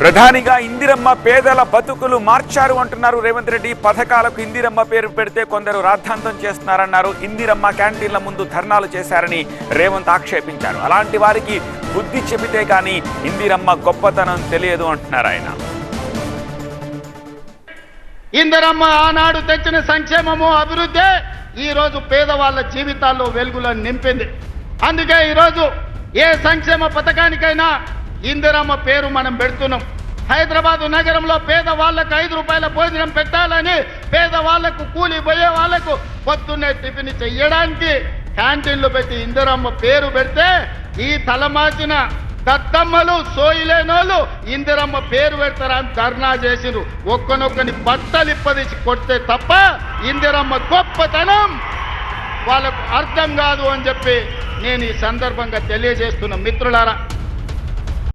ప్రధానిగా ఇందిరమ్మ పేదల బతుకులు మార్చారు అంటున్నారు రేవంత్ రెడ్డి. పథకాలకు ఇందిరమ్మ పేరు పెడితే కొందరు రాద్ధాంతం చేస్తున్నారన్నారు. ఇందిరమ్మ క్యాంటీన్ల ముందు ధర్నాలు చేశారని రేవంత్ ఆక్షేపించారు. అలాంటి వారికి బుద్ధి చెబితే కానీ ఇందిరమ్మ గొప్పతనం తెలియదు అంటున్నారు ఆయన. ఇందిరమ్మ ఆనాడు తెచ్చిన సంక్షేమము అభివృద్ధి ఈ రోజు పేదవాళ్ళ జీవితాల్లో వెలుగులను నింపింది. అందుకే ఈరోజు ఏ సంక్షేమ పథకానికైనా ఇందిరమ్మ పేరు మనం పెడుతున్నాం. హైదరాబాదు నగరంలో పేదవాళ్ళకు ఐదు రూపాయల భోజనం పెట్టాలని పేదవాళ్ళకు కూలి పోయే వాళ్ళకు పొద్దున్నే టిఫిన్ చెయ్యడానికి క్యాంటీన్లు పెట్టి ఇందిరమ్మ పేరు పెడితే ఈ తలమాచిన దత్తమ్మలు సోయిలేనోళ్ళు ఇందిరమ్మ పేరు పెడతారని ధర్నా చేసిరు ఒక్కనొక్కని బట్టలు ఇప్పదీసి కొడితే తప్ప ఇందిరమ్మ గొప్పతనం వాళ్ళకు అర్థం కాదు అని చెప్పి నేను ఈ సందర్భంగా తెలియజేస్తున్న మిత్రులారా